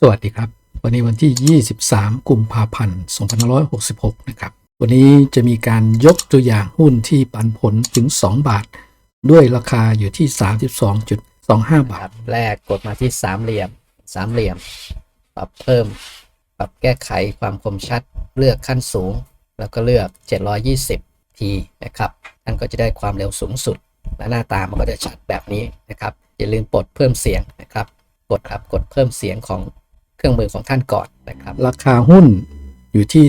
สวัสดีครับ วันนี้วันที่ 23 กุมภาพันธ์2566 นะครับ วันนี้จะมีการยกตัวอย่างหุ้นที่ปันผลถึง 2 บาท ด้วยราคาอยู่ที่ 32.25 บาทรับแรกกดมาที่สามเหลี่ยมสามเหลี่ยม ปรับเพิ่ม ปรับแก้ไขความคมชัด เลือกขั้นสูง แล้วก็เลือก 720 ทีนะครับ ท่านก็จะได้ความเร็วสูงสุด และหน้าตามันก็จะชัดแบบนี้นะครับ อย่าลืมปลดเพิ่มเสียงนะครับ กดครับ กดเพิ่มเสียงของ เครื่องมือของท่านก่อนนะครับ ราคาหุ้นอยู่ที่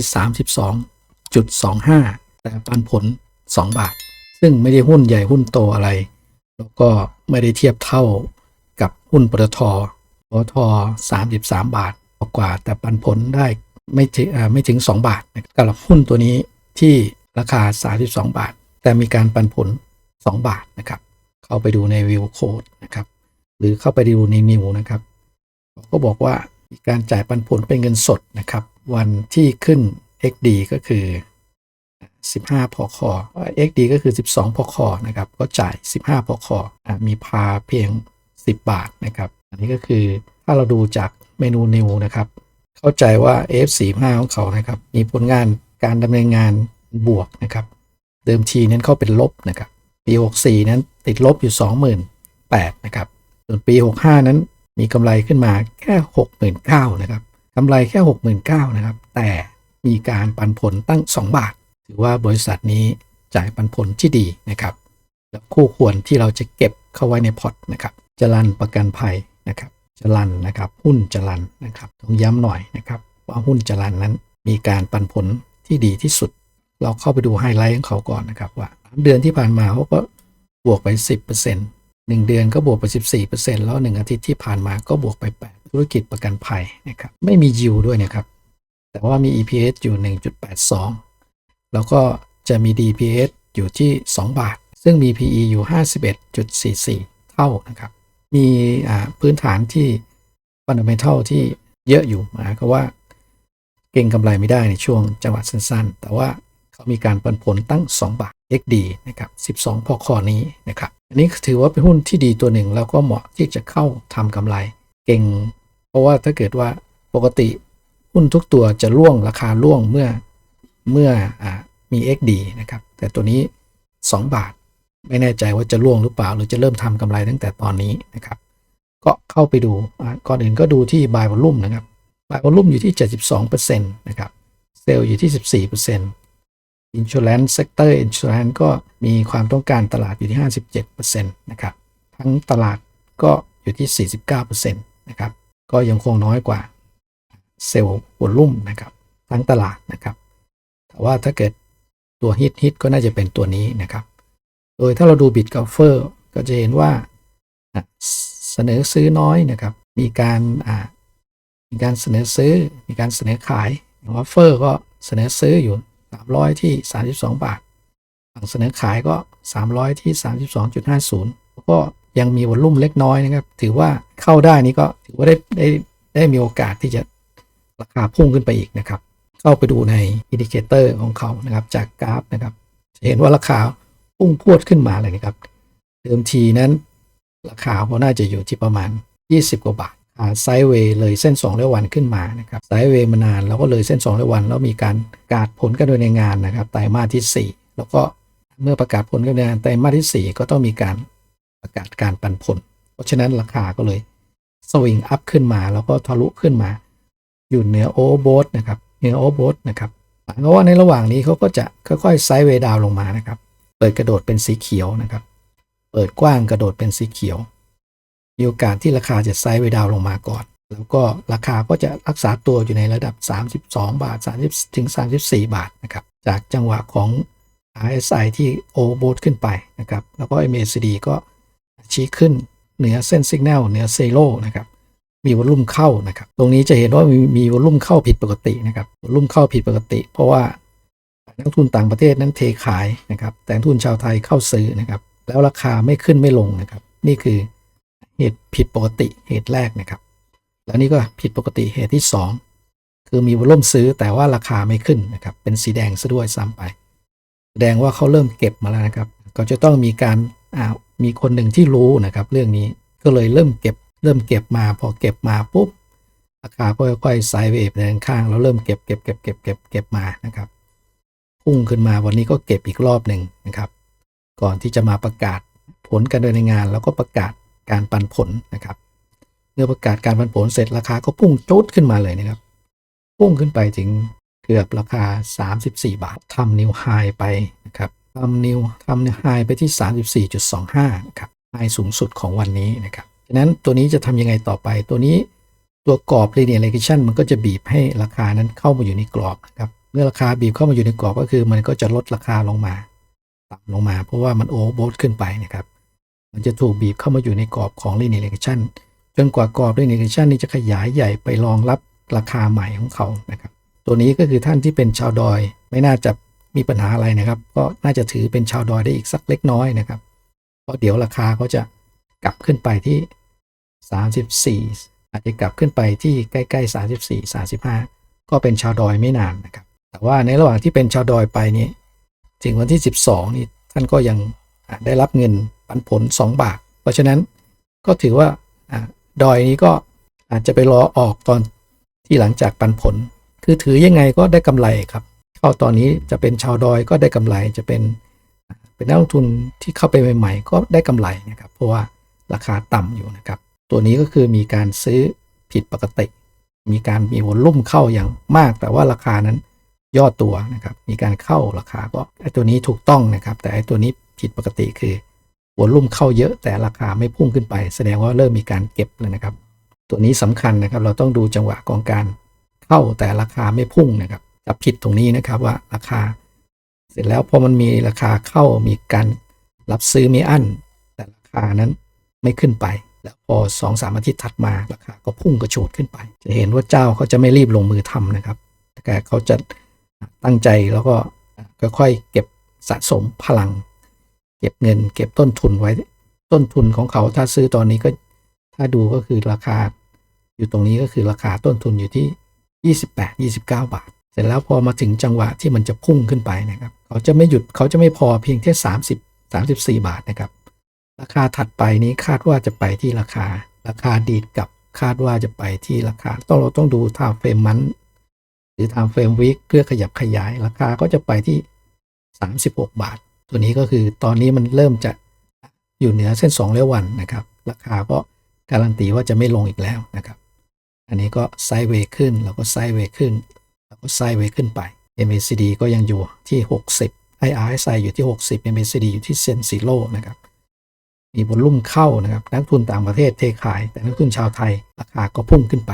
32.25 แต่ปันผล 2 บาท ซึ่งไม่ได้หุ้นใหญ่หุ้นโตอะไร แล้วก็ไม่ได้เทียบเท่ากับหุ้นปตทปตท33 บาทกว่า แต่ปันผลได้ไม่ถึงอ่าไม่ถึง 2 บาทนะครับสำหรับหุ้นตัวนี้ที่ราคา 32 บาท แต่มีการปันผล 2 บาทนะครับ เข้าไปดูในวิวโค้ดนะครับ หรือเข้าไปดูในนิวนะครับ ก็บอกว่า การจ่ายปันผลเป็นเงินสดนะครับ วันที่ขึ้น XD ก็คือ 15พอคอ XD ก็คือ 12พอคอนะครับ ก็จ่าย 15พอคอมีพาเพียง 10 บาทนะครับ อันนี้ก็คือถ้าเราดูจากเมนูนิวนะครับ เข้าใจว่า F45 ของเขานะครับ มีผลงานการดำเนินงานบวกนะครับ เดิมทีนั้นเข้าเป็นลบนะครับ ปี 64 นั้นติดลบอยู่ 28,000นะครับ ส่วนปี 65 นั้น มีกำไรขึ้นมาแค่ 69,000นะครับกำไรแค่ 69,000นะครับ แต่มีการปันผลตั้ง 2 บาท ถือว่าบริษัทนี้จ่ายปันผลที่ดีนะครับ และคู่ควรที่เราจะเก็บเข้าไว้ในพอร์ตนะครับจรันประกันภัยนะครับจรันนะครับ หุ้นจรันนะครับต้องย้ำหน่อยนะครับ ว่าหุ้นจรันนั้นมีการปันผลที่ดีที่สุด เราเข้าไปดูไฮไลท์ของเขาก่อนนะครับว่าเดือนที่ผ่านมาเขาก็บวกไป 10%น งเดือนก็บวกไป 14%แล้วหนึ่งอาทิตย์ที่ผ่านมาก็บวกไป 8 ธุรกิจประกันภัยนะครับไม่มียิวด้วยนะครับ แต่ว่ามี EPS อยู่ 1.82 แล้วก็จะมี DPS อยู่ที่ 2 บาท ซึ่งมี PE อยู่ 51.44 เท่านะครับ มีอ่าพื้นฐานที่ fundamental ที่เยอะอยู่หมายก็ว่าเก่งกำไรไม่ได้ในช่วงจังหวะสั้นๆ แต่ว่าเขามีการปันผลตั้ง 2 บาท XD นะครับ 12 พอคอนี้นะครับ อันนี้ถือว่าเป็นหุ้นที่ดีตัวหนึ่ง แล้วก็เหมาะที่จะเข้าทำกำไรเก่ง เพราะว่าถ้าเกิดว่าปกติหุ้นทุกตัวจะร่วงราคาร่วงเมื่อเมื่ออมี XD นะครับ แต่ตัวนี้ 2 บาท ไม่แน่ใจว่าจะร่วงหรือเปล่า หรือจะเริ่มทำกำไรตั้งแต่ตอนนี้นะครับ ก็เข้าไปดูอ่าก่อนอื่นก็ดูที่ buy volume นะครับบาย volume อยู่ที่ 72%นะครับเซลล์อยู่ที่ 14% insurance sector insurance ก็มีความต้องการตลาดอยู่ที่ 57%นะครับ ทั้งตลาดก็อยู่ที่ 49%นะครับ ก็ยังคงน้อยกว่าเซลล์วอลุ่มนะครับ ทั้งตลาดนะครับ แต่ว่าถ้าเกิดตัวฮิตฮิตก็น่าจะเป็นตัวนี้นะครับ โดยถ้าเราดูบิตก f เฟอร์ก็จะเห็นว่าเสนอซื้อน้อยนะครับ มีการมีการเสนอซื้อ มีการเสนอขายอย่างว่าเฟอร์ก็เสนอซื้ออยู่ 300 ที่ 32 บาท ฝั่งเสนอขายก็ 300 ที่ 32.50แล้วก็ยังมีวอลลุ่มเล็กน้อยนะครับ ถือว่าเข้าได้นี่ก็ถือว่าได้ได้ได้มีโอกาสที่จะราคาพุ่งขึ้นไปอีกนะครับ เข้าไปดูในอินดิเคเตอร์ของเขานะครับ จากกราฟนะครับ จะเห็นว่าราคาพุ่งพวดขึ้นมาเลยนะครับ เดิมทีนั้น ราคาเขาน่าจะอยู่ที่ประมาณ 20 กว่าบาท ไซด์เวย์เลยเส้น2ร้อยวันขึ้นมานะครับไซด์เวย์มานานแล้วก็เลยเส้น2ร้อยวัน แล้วมีการประกาศผลการดำเนินงานนะครับไตรมาสที่ 4 แล้วก็เมื่อประกาศผลการดำเนินงานไตรมาสที่ 4 ก็ต้องมีการประกาศการปันผล เพราะฉะนั้นราคาก็เลยสวิงอัพขึ้นมา แล้วก็ทะลุขึ้นมา อยู่เหนือโอเวอร์โบทนะครับเหนือโอเวอร์โบทนะครับหมายความว่าในระหว่างนี้เขาก็จะค่อยๆไซด์เวย์ดาวลงมานะครับเปิดกระโดดเป็นสีเขียวนะครับ เปิดกว้างกระโดดเป็นสีเขียว มีโอกาสที่ราคาจะไซด์ไปดาวลงมาก่อน แล้วก็ราคาก็จะรักษาตัวอยู่ในระดับ 32 บาท 30 ถึง 34 บาทนะครับ จากจังหวะของ RSI ที่โอเวอร์โบทขึ้นไปนะครับ แล้วก็ MACD ก็ชี้ขึ้นเหนือเส้นสัญญาณเหนือเซโลนะครับมีวอลลุ่มเข้านะครับ ตรงนี้จะเห็นว่ามีมีวอลลุ่มเข้าผิดปกตินะครับวอลลุ่มเข้าผิดปกติ เพราะว่านักทุนต่างประเทศนั้นเทขายนะครับ แต่นักทุนชาวไทยเข้าซื้อนะครับ แล้วราคาไม่ขึ้นไม่ลงนะครับ นี่คือ เหตุผิดปกติเหตุแรกนะครับ แล้วนี่ก็ผิดปกติเหตุที่ 2 คือมีวอลุ่มซื้อแต่ว่าราคาไม่ขึ้นนะครับ เป็นสีแดงซะด้วยซ้ำไป แสดงว่าเขาเริ่มเก็บมาแล้วนะครับ ก็จะต้องมีการมีคนหนึ่งที่รู้นะครับ เรื่องนี้ก็เลยเริ่มเก็บ เริ่มเก็บมาพอเก็บมาปุ๊บราคาค่อยๆไซด์เวฟเดินข้างแล้วเริ่มเก็บเก็บเก็บเก็บเก็บเก็บมานะครับพุ่งขึ้นมาวันนี้ก็เก็บอีกรอบหนึ่งนะครับ ก่อนที่จะมาประกาศผลการดำเนินงานแล้วก็ประกาศ การปันผลนะครับเมื่อประกาศการปันผลเสร็จราคาก็พุ่งจุดขึ้นมาเลยนะครับ พุ่งขึ้นไปถึงเกือบราคา 34 บาททำนิวไฮไปนะครับทำนิวทำนิวไฮไปที่ 34.25นะครับไฮสูงสุดของวันนี้นะครับฉะนั้นตัวนี้จะทำยังไงต่อไปตัวนี้ตัวกรอบ linear regression มันก็จะบีบให้ราคานั้นเข้ามาอยู่ในกรอบนะครับเมื่อราคาบีบเข้ามาอยู่ในกรอบก็คือ มันก็จะลดราคาลงมาต่ำลงมา เพราะว่ามันโอเวอร์โบทขึ้นไปนะครับ มันจะถูกบีบเข้ามาอยู่ในกรอบของ linear regression จนกว่ากรอบ linear regression นี้จะขยายใหญ่ไปรองรับราคาใหม่ของเขานะครับ ตัวนี้ก็คือท่านที่เป็นชาวดอย ไม่น่าจะมีปัญหาอะไรนะครับ ก็น่าจะถือเป็นชาวดอยได้อีกสักเล็กน้อยนะครับ เพราะเดี๋ยวราคาเขาจะกลับขึ้นไปที่ 34 อาจจะกลับขึ้นไปที่ใกล้ๆ 34 35 ก็เป็นชาวดอยไม่นานนะครับ แต่ว่าในระหว่างที่เป็นชาวดอยไปนี้ ถึงวันที่ 12 นี่ท่านก็ยัง ได้รับเงินปันผล 2 บาท เพราะฉะนั้นก็ถือว่าอดอยนี้ก็อาจจะไปรอออกตอนที่หลังจากปันผล คือถือยังไงก็ได้กำไรครับ เข้าตอนนี้จะเป็นชาวดอยก็ได้กำไรจะเป็น เป็นนักลงทุนที่เข้าไปใหม่ ๆ ก็ได้กำไรนะครับ เพราะว่าราคาต่ำอยู่นะครับ ตัวนี้ก็คือมีการซื้อผิดปกติ มีการมีวอลุ่มเข้าอย่างมาก แต่ว่าราคานั้น ย่อตัวนะครับ มีการเข้าราคาก็ไอตัวนี้ถูกต้องนะครับ แต่ไอตัวนี้ผิดปกติคือวอลุ่มเข้าเยอะแต่ราคาไม่พุ่งขึ้นไป แสดงว่าเริ่มมีการเก็บแล้วนะครับ ตัวนี้สำคัญนะครับ เราต้องดูจังหวะของการเข้าแต่ราคาไม่พุ่งนะครับจับผิดตรงนี้นะครับว่าราคา เสร็จแล้วพอมันมีราคาเข้ามีการรับซื้อม่อั้น แต่ราคานั้นไม่ขึ้นไป แล้วพอสองสามอาทิตย์ถัดมาราคาก็พุ่งกระโฉดขึ้นไป จะเห็นว่าเจ้าเขาจะไม่รีบลงมือทำนะครับแต่เขาจะ ตั้งใจแล้วก็ค่อยๆเก็บสะสมพลัง เก็บเงิน เก็บต้นทุนไว้ ต้นทุนของเขาถ้าซื้อตอนนี้ก็ถ้าดูก็คือราคา อยู่ตรงนี้ก็คือราคาต้นทุนอยู่ที่ 28 29 บาท เสร็จแล้วพอมาถึงจังหวะที่มันจะพุ่งขึ้นไปนะครับ เขาจะไม่หยุดเขาจะไม่พอเพียงแค่30 34 บาทนะครับ ราคาถัดไปนี้คาดว่าจะไปที่ราคา ราคาดีดกลับคาดว่าจะไปที่ราคา ต้องเราต้องดู time frame มัน หรือ time frame week เพื่อขยับขยายราคาก็จะไปที่ 36 บาท ตัวนี้ก็คือตอนนี้มันเริ่มจะอยู่เหนือเส้น2เลี้ยววันนะครับ ราคาก็การันตีว่าจะไม่ลงอีกแล้วนะครับ อันนี้ก็ไซด์เวย์ขึ้นแล้วก็ไซด์เวย์ขึ้น แล้วก็ไซด์เวย์ขึ้นไป MACD ก็ยังอยู่ที่ 60 IRSI อยู่ที่ 60 MACD อยู่ที่เซนซีโร่นะครับมีวอลุ่มเข้านะครับนักทุนต่างประเทศเทขาย แต่นักทุนชาวไทยราคาก็พุ่งขึ้นไป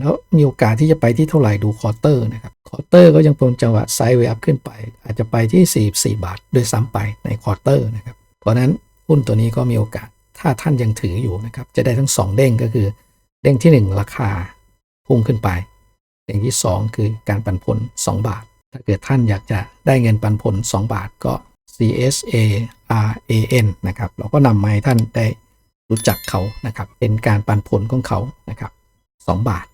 แล้วมีโอกาสที่จะไปที่เท่าไหร่ดูคอร์เตอร์นะครับคอร์เตอร์ก็ยังเป็นจังหวะไซด์เวย์อัพขึ้นไป อาจจะไปที่ 44 บาท โดยซ้ำไปในคอร์เตอร์นะครับเพราะนั้นหุ้นตัวนี้ก็มีโอกาสถ้าท่านยังถืออยู่นะครับจะได้ทั้ง 2 เด้งก็คือเด้งที่ 1 ราคาพุ่งขึ้นไป เด้งที่ 2 คือการปันผล 2 บาท ถ้าเกิดท่านอยากจะได้เงินปันผล 2 บาทก็ CSA RAN นะครับเราก็นำมาให้ท่านได้รู้จักเขานะครับเป็นการปันผลของเขานะครับ 2 บาท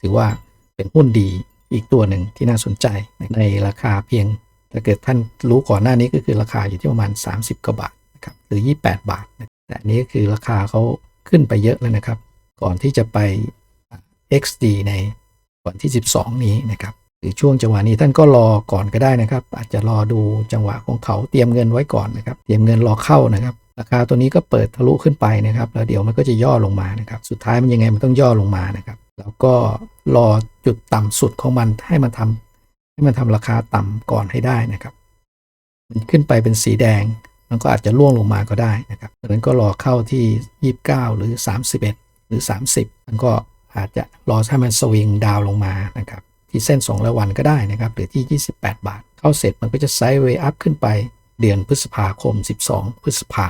ถือว่าเป็นหุ้นดีอีกตัวหนึ่งที่น่าสนใจในราคาเพียงถ้าเกิดท่านรู้ก่อนหน้านี้ก็คือราคาอยู่ที่ประมาณ 30กว่าบาทนะครับหรือ 28 บาท แต่อันนี้ก็คือราคาเขาขึ้นไปเยอะแล้วนะครับ ก่อนที่จะไป XD ในวันที่ 12 นี้นะครับหรือช่วงจังหวะนี้ท่านก็รอก่อนก็ได้นะครับ อาจจะรอดูจังหวะของเขาเตรียมเงินไว้ก่อนนะครับ เตรียมเงินรอเข้านะครับ ราคาตัวนี้ก็เปิดทะลุขึ้นไปนะครับ แล้วเดี๋ยวมันก็จะย่อลงมานะครับ สุดท้ายมันยังไงมันต้องย่อลงมานะครับ แล้วก็รอจุดต่ำสุดของมันให้มันทำให้มันทำราคาต่ำก่อนให้ได้นะครับ มันขึ้นไปเป็นสีแดง มันก็อาจจะล่วงลงมาก็ได้นะครับดังนั้นก็รอเข้าที่ 29 หรือ 31 หรือ 30 มันก็อาจจะรอให้มันสวิงดาวลงมานะครับที่เส้น2และวันก็ได้นะครับหรือที่ 28 บาท เข้าเสร็จมันก็จะไซด์เวย์อัพขึ้นไปเดือนพฤษภาคม 12 พฤษภา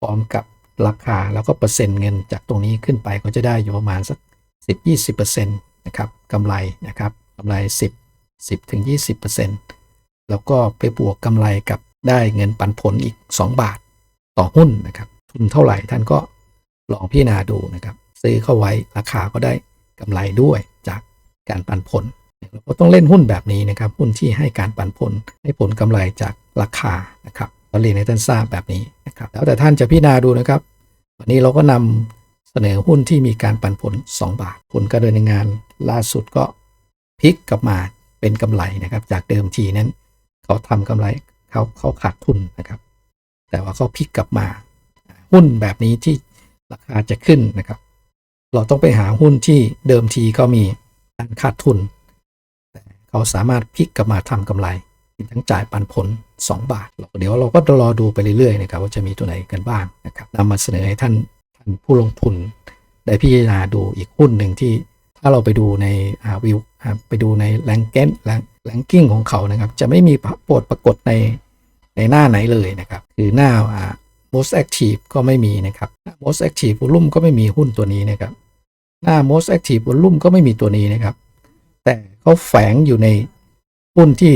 พร้อมกับราคาแล้วก็เปอร์เซ็นต์เงินจากตรงนี้ขึ้นไปก็จะได้อยู่ประมาณสัก 10-20%นะครับกำไรนะครับกำไร 10 10ถึง20%แล้วก็ไปบวกกำไรกับได้เงินปันผลอีก 2 บาทต่อหุ้นนะครับทุนเท่าไหร่ท่านก็ลองพิจารณาดูนะครับ ซื้อเข้าไว้ราคาก็ได้กำไรด้วยจากการปันผลเราก็ต้องเล่นหุ้นแบบนี้นะครับ หุ้นที่ให้การปันผลให้ผลกำไรจากราคานะครับเราเรียนให้ท่านทราบแบบนี้นะครับ แล้วแต่ท่านจะพิจารณาดูนะครับ วันนี้เราก็นำ สเสนอหุ้นที่มีการปันผล 2 บาท ผลการดำเนินงานล่าสุดก็พลิกกลับมาเป็นกำไรนะครับ จากเดิมทีนั้น เขาทำกำไรเขาเขาขาดทุนนะครับ แต่ว่าเขาพลิกกลับมา หุ้นแบบนี้ที่ราคาจะขึ้นนะครับ เราต้องไปหาหุ้นที่เดิมทีก็มีการขาดทุนแต่เขาสามารถพลิกกลับมาทำกำไรทั้งจ่ายปันผล 2 บาท เดี๋ยวเราก็รอดูไปเรื่อยๆนะครับว่าจะมีตัวไหนกันบ้างนะครับนำมาเสนอให้ท่าน ผู้ลงทุนได้พิจารณาดูอีกหุ้นหนึ่งที่ถ้าเราไปดูในวิวไปดูในแรงเก้นแรงกิ้งของเขานะครับ จะไม่มีโปรดปรากฏในในหน้าไหนเลยนะครับ คือหน้า most active ก็ไม่มีนะครับ most active volume ก็ไม่มีหุ้นตัวนี้นะครับ หน้า most active volume ก็ไม่มีตัวนี้นะครับ แต่เขาแฝงอยู่ในหุ้นที่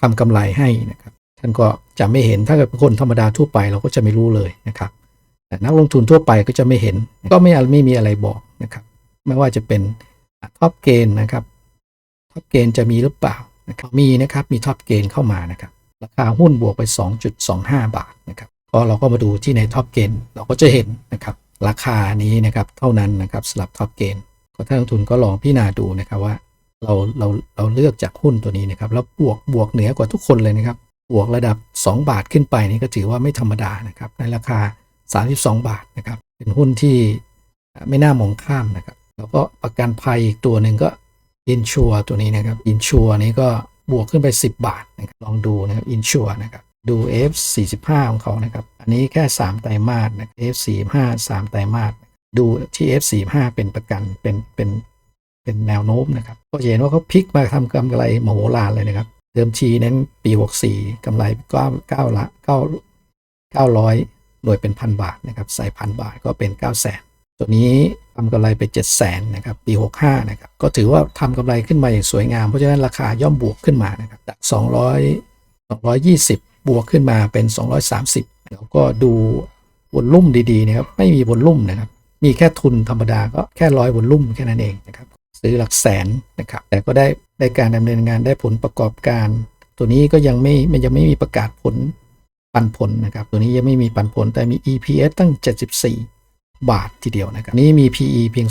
ทำกำไรให้นะครับ ท่านก็จะไม่เห็นถ้าเกิดเป็นคนธรรมดาทั่วไปเราก็จะไม่รู้เลยนะครับ นักลงทุนทั่วไปก็จะไม่เห็น ก็ไม่ไม่มีอะไรบอกนะครับ ไม่ว่าจะเป็นท็อปเกนนะครับท็อปเกนจะมีหรือเปล่านะครับมีนะครับมีท็อปเกนเข้ามานะครับราคาหุ้นบวกไป 2.25 บาทนะครับก็เราก็มาดูที่ในท็อปเกนเราก็จะเห็นนะครับราคานี้นะครับเท่านั้นนะครับสำหรับท็อปเกนก็ท่านลงทุนก็ลองพิจารณาดูนะครับว่าเราเราเราเลือกจากหุ้นตัวนี้นะครับแล้วบวกบวกเหนือกว่าทุกคนเลยนะครับบวกระดับ 2 บาทขึ้นไปนี่ก็ถือว่าไม่ธรรมดานะครับในราคา 32 บาทนะครับ เป็นหุ้นที่ไม่น่ามองข้ามนะครับ แล้วก็ประกันภัยอีกตัวหนึ่งก็อินชัวตัวนี้นะครับอินชัวนี้ก็บวกขึ้นไป 10 บาทนะครับลองดูนะครับอินชัวนะครับดู F45 ของเขานะครับ อันนี้แค่ 3 ไตรมาสนะ F45 3 ไตรมาสดูที่ F45 เป็นประกันเป็นเป็นเป็นแนวโน้มนะครับ ก็เห็นว่าเขาพลิกมาทำกำไรมโหฬารเลยนะครับ เดิมทีนั้นปี 64กำไร9 9ละ9 900 หน่วยเป็นพันบาทนะครับใส่พันบาทก็เป็น9 0 0 0 0 0ตัวนี้ทำกำไรไป 7 0 0 0 0 0นะครับปี 65นะครับก็ถือว่าทำกำไรขึ้นมาอย่างสวยงาม เพราะฉะนั้นราคาย่อมบวกขึ้นมานะครับจาก 200 220 บวกขึ้นมาเป็น 230 แล้วก็ดูวอลลุ่มดีๆนะครับไม่มีวอลลุ่มนะครับมีแค่ทุนธรรมดาก็แค่ร้อยวอลลุ่มแค่นั้นเองนะครับซื้อหลักแสนนะครับแต่ก็ได้ได้การดำเนินงานได้ผลประกอบการ ตัวนี้ก็ยังไม่มันยังไม่มีประกาศผล ปันผลนะครับ ตัวนี้ยังไม่มีปันผลแต่มี EPS ตั้ง 74 บาททีเดียวนะครับ นี้มี PE เพียง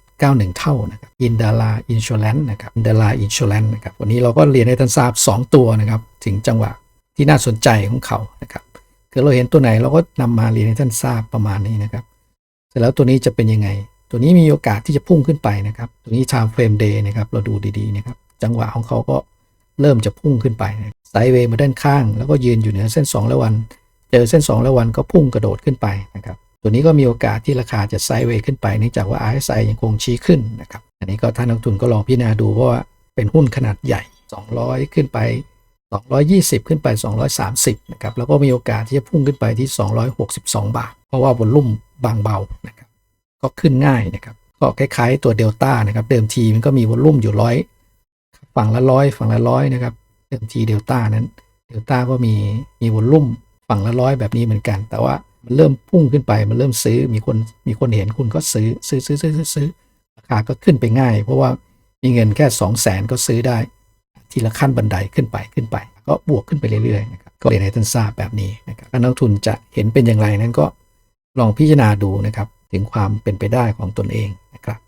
2.91 เท่านะครับ Indala Insurance นะครับ Indala Insurance นะครับ วันนี้เราก็เรียนให้ท่านทราบ 2 ตัวนะครับ ถึงจังหวะที่น่าสนใจของเขานะครับ คือเราเห็นตัวไหนเราก็นำมาเรียนให้ท่านทราบประมาณนี้นะครับ เสร็จแล้วตัวนี้จะเป็นยังไง ตัวนี้มีโอกาสที่จะพุ่งขึ้นไปนะครับ ตัวนี้ time frame day นะครับ เราดูดีๆนะครับ จังหวะของเขาก็เริ่มจะพุ่งขึ้นไป ไซด์เวย์มาด้านข้าง แล้วก็ยืนอยู่เหนือเส้น 2 แล้ววัน เจอเส้น 2 แล้ววันก็พุ่งกระโดดขึ้นไปนะครับตัวนี้ก็มีโอกาสที่ราคาจะไซด์เวย์ขึ้นไปเนื่องจากว่า RSI ยังคงชี้ขึ้นนะครับอันนี้ก็ท่านนักทุนก็ลองพิจารณาดูเพราะว่าเป็นหุ้นขนาดใหญ่ 200 ขึ้นไป 220 ขึ้นไป 230นะครับแล้วก็มีโอกาสที่จะพุ่งขึ้นไปที่ 262 บาท เพราะว่าบนลุ่มบางเบานะครับก็ขึ้นง่ายนะครับก็คล้ายๆตัวเดลต้านะครับเดิมทีมันก็มีวอลลุ่มอยู่ร้อยฝั่งละร้อยฝั่งละร้อยนะครับ เดิมทีเดลต้านั้นเดลต้าก็มีมีวอลลุ่มฝั่งละร้อยแบบนี้เหมือนกัน แต่ว่ามันเริ่มพุ่งขึ้นไปมันเริ่มซื้อมีคนมีคนเห็นคุณก็ซื้อซื้อซื้อซื้อซื้อราคาก็ขึ้นไปง่าย เพราะว่ามีเงินแค่ 2 0 0แสนก็ซื้อได้ ทีละขั้นบันไดขึ้นไปขึ้นไป ก็บวกขึ้นไปเรื่อยๆนะครับก็เรียนให้ท่านทราบแบบนี้นะครับถ้านักทุนจะเห็นเป็นอย่างไรนั้นก็ลองพิจารณาดูนะครับถึงความเป็นไปได้ของตนเองนะครับ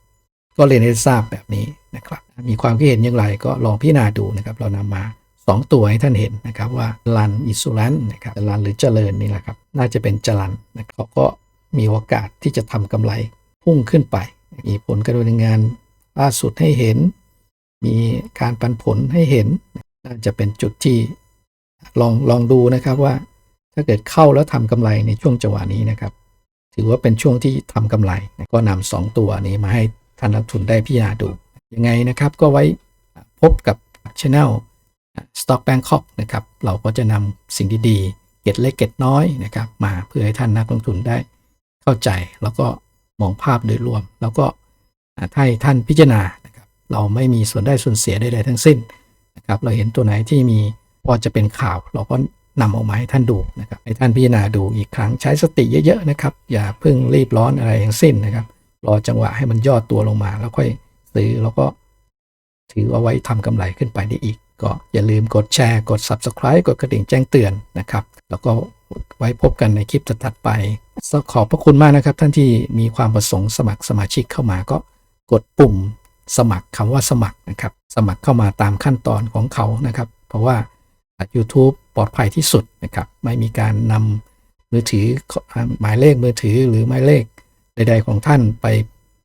ก็เรียนให้ทราบแบบนี้นะครับ มีความคิดเห็นอย่างไรก็ลองพิจารณาดูนะครับ เรานำมา 2 ตัวให้ท่านเห็นนะครับว่าลันอิสุรันนะครับจรันหรือเจริญนี่แหละครับ น่าจะเป็นจรันนะครับเขาก็มีโอกาสที่จะทำกำไรพุ่งขึ้นไป มีผลการดำเนินงานล่าสุดให้เห็น มีการปันผลให้เห็น น่าจะเป็นจุดที่ลองลองดูนะครับว่า ถ้าเกิดเข้าแล้วทำกำไรในช่วงจังหวะนี้นะครับ ถือว่าเป็นช่วงที่ทำกำไรก็นำสองตัวนี้มาให้ท่านนักทุนได้พิจารณาดูยังไงนะครับ ก็ไว้พบกับช anel Stock Bangkok นะครับเราก็จะนำสิ่งดีๆเก็ดเล็กเก็ดน้อยนะครับมาเพื่อให้ท่านนักลงทุนได้เข้าใจ แล้วก็มองภาพโดยรวม แล้วก็ให้ท่านพิจารณานะครับเราไม่มีส่วนได้ส่วนเสียใดๆทั้งสิ้นนะครับเราเห็นตัวไหนที่มีพอจะเป็นข่าว เราก็นำออกมาให้ท่านดูนะครับให้ท่านพิจารณาดูอีกครั้งใช้สติเยอะๆนะครับอย่าเพิ่งรีบร้อนอะไรทั้งสิ้นนะครับรอจังหวะให้มันย่อตัวลงมา แล้วค่อยซื้อแล้วก็ถือเอาไว้ทำกำไรขึ้นไปได้อีก ก็อย่าลืมกดแชร์ กด Subscribe กดกระดิ่งแจ้งเตือนนะครับ แล้วก็ไว้พบกันในคลิปถัดไป ขอบพระคุณมากนะครับ ท่านที่มีความประสงค์สมัครสมาชิกเข้ามาก็กดปุ่มสมัครคำว่าสมัครนะครับ สมัครเข้ามาตามขั้นตอนของเขานะครับ เพราะว่า YouTube ปลอดภัยที่สุดนะครับ ไม่มีการนำมือถือหมายเลขมือถือหรือหมายเลขใด ๆ ของท่านไป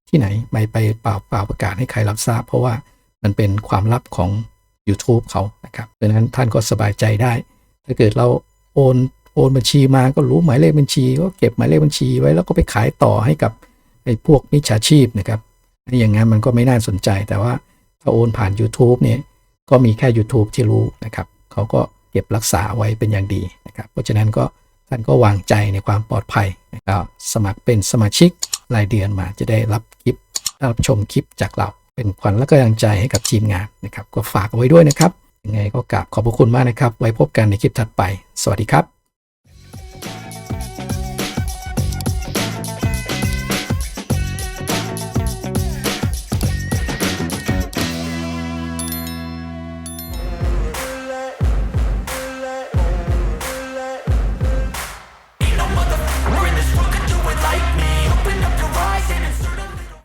ที่ไหน ไม่ไปเปล่าเปล่าประกาศให้ใครรับทราบ เพราะว่ามันเป็นความลับของ YouTube เขานะครับดังนั้นท่านก็สบายใจได้ ถ้าเกิดเราโอนโอนบัญชีมาก็รู้หมายเลขบัญชี ก็เก็บหมายเลขบัญชีไว้แล้วก็ไปขายต่อให้กับไอ้พวกมิจฉาชีพนะครับอย่างนั้นมันก็ไม่น่าสนใจ แต่ว่าถ้าโอนผ่าน YouTube เนี่ยก็มีแค่ YouTube ที่รู้นะครับเขาก็เก็บรักษาไว้เป็นอย่างดีนะครับ เพราะฉะนั้นก็ท่านก็วางใจในความปลอดภัยนะครับสมัครเป็นสมาชิกรายเดือนมาจะได้รับคลิปรับชมคลิปจากเรา เป็นขวัญและกำลังใจให้กับทีมงานนะครับ ก็ฝากเอาไว้ด้วยนะครับยังไงก็กราบขอบพระคุณมากนะครับ ไว้พบกันในคลิปถัดไป สวัสดีครับ